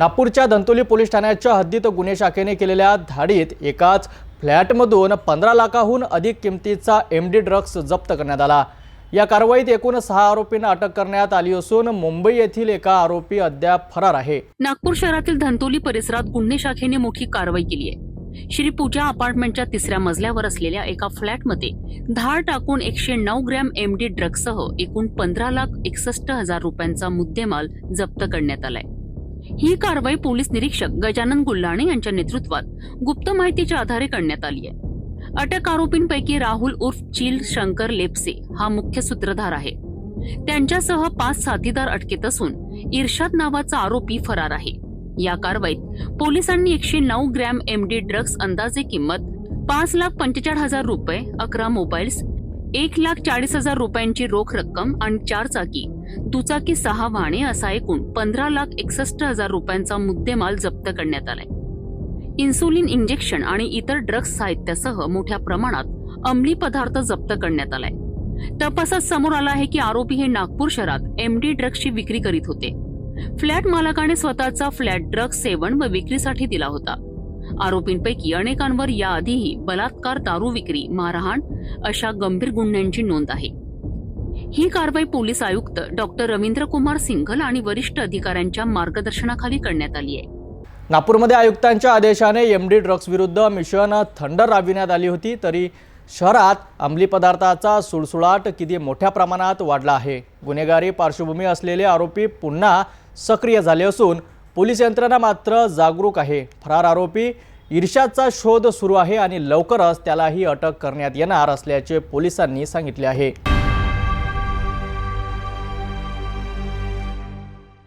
नागपूरच्या दंतोली पोलीस ठाण्याच्या हद्दीत गुन्हे शाखेने केलेल्या धाडीत एकाच फ्लॅटमधून पंधरा लाखाहून अधिक किमतीचा एम डी ड्रग्ज जप्त करण्यात आला. या कारवाईत एकूण सहा आरोपींना अटक करण्यात आली असून मुंबई येथील एका आरोपी अद्याप फरार आहे. नागपूर शहरातील धंतोली परिसरात गुन्हे शाखेने मोठी कारवाई केली आहे. श्री पूजा अपार्टमेंटच्या तिसऱ्या मजल्यावर असलेल्या एका फ्लॅटमध्ये धाड टाकून एकशे नऊ ग्रॅम एमडी ड्रग्जसह एकूण पंधरा लाख एकसष्ट हजार रुपयांचा मुद्देमाल जप्त करण्यात आलाय. ही कारवाई पोलीस निरीक्षक गजानन गुल्हाणे यांच्या नेतृत्वात गुप्त माहितीच्या आधारे करण्यात आली आहे. अटक आरोपींपैकी राहुल उर्फ चिल शंकर लेप्से हा मुख्य सूत्रधार आहे. त्यांच्यासह पाच साथीदार अटकेत असून इर्शाद नावाचा आरोपी फरार आहे. या कारवाईत पोलिसांनी एकशे नऊ ग्रॅम एमडी ड्रग्ज अंदाजे किंमत पाच लाख पंचेचाळीस हजार रुपये अकरा मोबाईल्स एक लाख चाळीस हजार रुपयांची रोख रक्कम आणि चार चाकी दुचाकी सहा वाहने असा एकूण पंधरा लाख एकसष्ट हजार रुपयांचा मुद्देमाल जप्त करण्यात आलाय. इन्सुलिन इंजेक्शन आणि इतर ड्रग्ज साहित्यासह मोठ्या प्रमाणात अंमली पदार्थ जप्त करण्यात आलाय. तपासात समोर आला आहे की आरोपी हे नागपूर शहरात एमडी ड्रग्सची विक्री करीत होते. फ्लॅट मालकाने स्वतःचा फ्लॅट ड्रग्ज सेवन व विक्रीसाठी दिला होता. आरोपींपैकी अनेकांवर याआधीही बलात्कार दारू विक्री मारहाण अशा गंभीर गुन्ह्यांची नोंद आहे. ही कारवाई पोलीस आयुक्त डॉक्टर रवींद्र कुमार सिंघल आणि वरिष्ठ अधिकाऱ्यांच्या मार्गदर्शनाखाली करण्यात आली आहे. नागपूरमध्ये आयुक्तांच्या आदेशाने एम डी ड्रग्ज विरुद्ध मिशन थंडर राबविण्यात आली होती तरी शहरात अंमली पदार्थाचा सुळसुळाट किती मोठ्या प्रमाणात वाढला आहे? गुन्हेगारी पार्श्वभूमी असलेले आरोपी पुन्हा सक्रिय झाले असून पोलीस यंत्रणा मात्र जागरूक आहे. फरार आरोपी ईर्ष्याचा शोध सुरू आहे आणि लवकरच त्यालाही अटक करण्यात येणार असल्याचे पोलिसांनी सांगितले आहे.